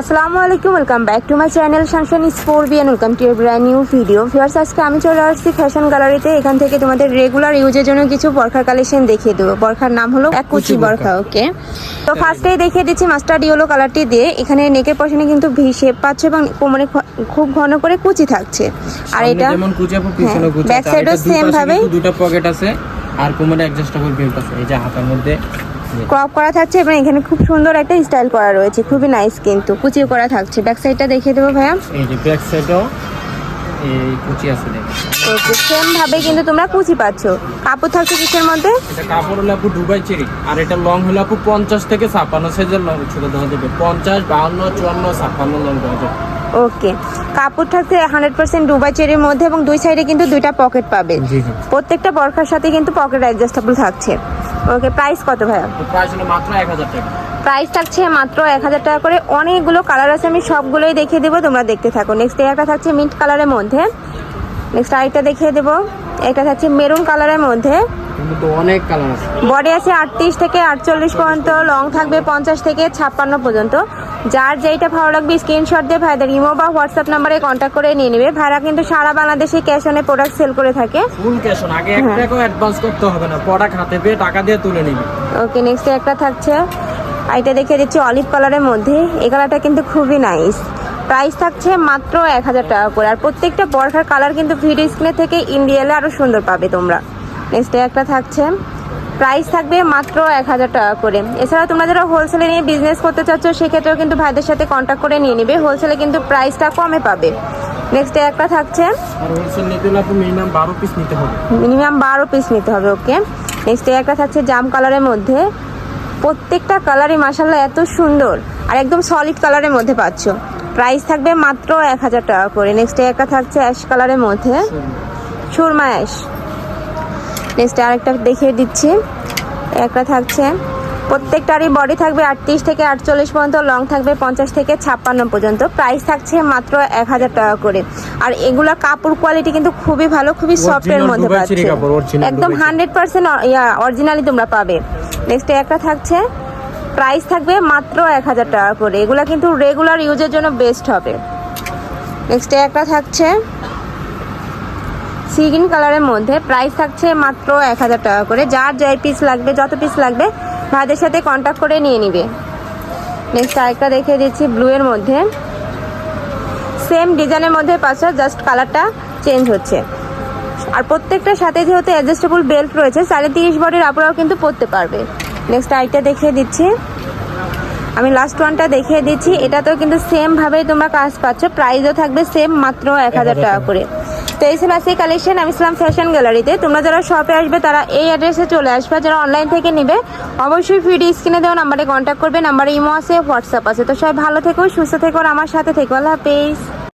আসসালামু আলাইকুম welcome back to my channel শানশান is for B and welcome to a brand new video fierce আজকে আমি চলে আসছি ফ্যাশন গ্যালারিতে এখান থেকে তোমাদের রেগুলার ইউজের জন্য কিছু বরখার কালেকশন দেখিয়ে দেবো। বরখার নাম হলো এক কুচি বরখা ওকে তো ফার্স্টেই দেখিয়ে দিচ্ছি মাস্টার্ড ইয়েলো কালারটি দিয়ে। এখানে নেকের পশনে কিন্তু ভি শেপ পাচ্ছে এবং কোমরে খুব ঘন করে কুচি থাকছে। আর এটা যেমন কুচি আপু পিছনে কুচি back আছে। আর side ও এটা দুই same পাশে ভাবেই। কিন্তু দুটো পকেট আছে। আর কোমরে অ্যাডজাস্টেবল বেল্ট আছে। এই যে হাতের মধ্যে। ক্রপ করা থাকছে এবং এখানে খুব সুন্দর একটা স্টাইল করা রয়েছে। খুবই নাইস কিন্তু। কুচিও করা থাকছে। ব্যাক সাইডটা দেখিয়ে দেবো ভাইয়া। এই যে ব্যাক সাইডও এই কুচি আছে ওকে সেম ভাবে কিন্তু তোমরা কুচি পাচ্ছ। কাপড় থাকছে কিসের মধ্যে? এটা কাপড় হলো আপু দুবাই চেরি। আর এটা লং হলো আপু পঞ্চাশ থেকে ছাপ্পান্ন সাইজের লং ছোট দেওয়া যাবে। পঞ্চাশ বাউন্ন চুয়ান্ন ছাপ্পান্ন লং দেওয়া যাবে। ওকে কাপড় থাকছে হান্ড্রেড পার্সেন্ট ডুবাই চেরির মধ্যে এবং দুই সাইডে কিন্তু দুইটা পকেট পাবে। প্রত্যেকটা বরখার সাথে কিন্তু পকেট অ্যাডজাস্টেবল থাকছে। ওকে প্রাইস কত ভাইয়া? প্রাইস হলো মাত্র টাকা। প্রাইস থাকছে মাত্র এক হাজার টাকা করে। অনেকগুলো কালার আছে আমি সবগুলোই দেখিয়ে দেবো তোমরা দেখতে থাকো। নেক্সট একটা থাকছে মিন্ট কালারের মধ্যে। নেক্সট আরেকটা দেখিয়ে দেবো। একটা থাকছে মেরুন কালারের মধ্যে। অনেক কালার আছে। বডি আছে আটত্রিশ থেকে আটচল্লিশ পর্যন্ত লং থাকবে পঞ্চাশ থেকে ছাপ্পান্ন পর্যন্ত। যার যেইটা ভালো লাগবে স্ক্রিনশট দিয়ে ভাইদের ইমো বা হোয়াটসঅ্যাপ নাম্বারে কন্ট্যাক্ট করে নিয়ে নেবে। ভাইরা কিন্তু সারা বাংলাদেশে ক্যাশ অনে প্রোডাক্ট সেল করে থাকে। ফুল ক্যাশ অন আগে এক হ্যাঁ। টাকাও অ্যাডভান্স করতে হবে না। প্রোডাক্ট হাতে পেয়ে টাকা দিয়ে তুলে নিবি। ওকে নেক্সট একটা থাকছে। আর এটা দেখিয়ে দিচ্ছি অলিভ কালারের মধ্যে। এই কালারটা কিন্তু খুবই নাইস প্রাইস থাকছে মাত্র এক হাজার টাকা করে। আর প্রত্যেকটা বরখার কালার কিন্তু ভিডিও স্ক্রিনে থেকে ইন্ডিয়ালে আরও সুন্দর পাবে তোমরা। নেক্সট একটা থাকছে। প্রাইস থাকবে মাত্র এক হাজার টাকা করে। এছাড়া তোমরা যারা হোলসেলে নিয়ে বিজনেস করতে চাচ্ছ সেক্ষেত্রেও কিন্তু ভাইদের সাথে কন্ট্যাক্ট করে নিয়ে নিবে। হোলসেলে কিন্তু প্রাইসটা কমে পাবে। নেক্সট একটা থাকছে। আর হোলসেল নিতে হলে মিনিমাম বারো পিস নিতে হবে। মিনিমাম বারো পিস নিতে হবে ওকে নেক্সট একটা থাকছে জাম কালারের মধ্যে। প্রত্যেকটা কালারই মাসাল্লাহ এত সুন্দর আর একদম সলিড কালারের মধ্যে পাচ্ছ। প্রাইস থাকবে মাত্র এক হাজার টাকা করে। নেক্সট একটা থাকছে অ্যাশ কালারের মধ্যে। সুরমা অ্যাশ নেক্সট আরেকটা দেখিয়ে দিচ্ছি। একটা থাকছে প্রত্যেকটারই বডি থাকবে আটত্রিশ থেকে আটচল্লিশ পর্যন্ত লং থাকবে পঞ্চাশ থেকে ছাপ্পান্ন পর্যন্ত। প্রাইস থাকছে মাত্র এক হাজার টাকা করে। আর এগুলা কাপড় কোয়ালিটি কিন্তু খুবই ভালো খুবই সফটের মধ্যে পাচ্ছে। একদম হান্ড্রেড পার্সেন্ট ইয়া অরিজিনালি তোমরা পাবে। নেক্সট একটা থাকছে প্রাইস থাকবে মাত্র এক হাজার টাকা করে। এগুলা কিন্তু রেগুলার ইউজের জন্য বেস্ট হবে। নেক্সট একটা থাকছে সি গ্রিন কালারের মধ্যে প্রাইস থাকছে মাত্র এক হাজার টাকা করে। যার যাই পিস লাগবে যত পিস লাগবে ভাইদের সাথে কন্ট্যাক্ট করে নিয়ে নিবে। নেক্সট আরেকটা দেখিয়ে দিচ্ছি ব্লু এর মধ্যে। সেম ডিজাইনের মধ্যে পাচ্ছে জাস্ট কালারটা চেঞ্জ হচ্ছে। আর প্রত্যেকটার সাথে যেহেতু অ্যাডজাস্টেবল বেল্ট রয়েছে সাড়ে তিরিশ বডির আপনারাও কিন্তু পরতে পারবে। নেক্সট আরেকটা দেখিয়ে দিচ্ছি। আমি লাস্ট ওয়ানটা দেখিয়ে দিচ্ছি। এটাতেও কিন্তু সেম ভাবেই তোমরা কাজ পাচ্ছ। প্রাইসও থাকবে সেম মাত্র এক হাজার টাকা। করে। তো এই কালেকশন আমি ইসলাম ফ্যাশন গ্যালারিতে। তোমরা যারা শপে আসবে, তারা এই অ্যাড্রেসে চলে আসবে। যারা অনলাইন থেকে নিবে, অবশ্যই ভিডিও স্ক্রিনে দেওয়া নাম্বারে কন্ট্যাক্ট করবে। নাম্বারে ইমো আছে হোয়াটসঅ্যাপ আছে। তো সবাই ভালো থেকো, সুস্থ থেকো আমার সাথে থেকো। আল্লাহ হাফেজ।